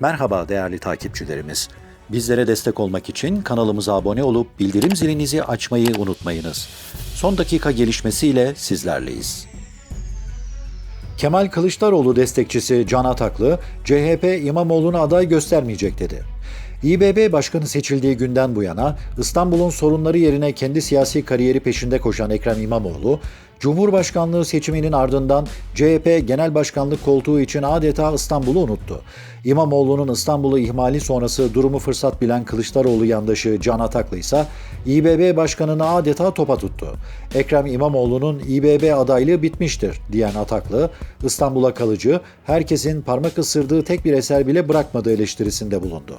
Merhaba değerli takipçilerimiz. Bizlere destek olmak için kanalımıza abone olup bildirim zilinizi açmayı unutmayınız. Son dakika gelişmesiyle sizlerleyiz. Kemal Kılıçdaroğlu destekçisi Can Ataklı, CHP İmamoğlu'na aday göstermeyecek dedi. İBB Başkanı seçildiği günden bu yana İstanbul'un sorunları yerine kendi siyasi kariyeri peşinde koşan Ekrem İmamoğlu, Cumhurbaşkanlığı seçiminin ardından CHP Genel Başkanlık koltuğu için adeta İstanbul'u unuttu. İmamoğlu'nun İstanbul'u ihmali sonrası durumu fırsat bilen Kılıçdaroğlu yandaşı Can Ataklı ise İBB Başkanı'nı adeta topa tuttu. Ekrem İmamoğlu'nun İBB adaylığı bitmiştir diyen Ataklı, İstanbul'a kalıcı, herkesin parmak ısırdığı tek bir eser bile bırakmadığı eleştirisinde bulundu.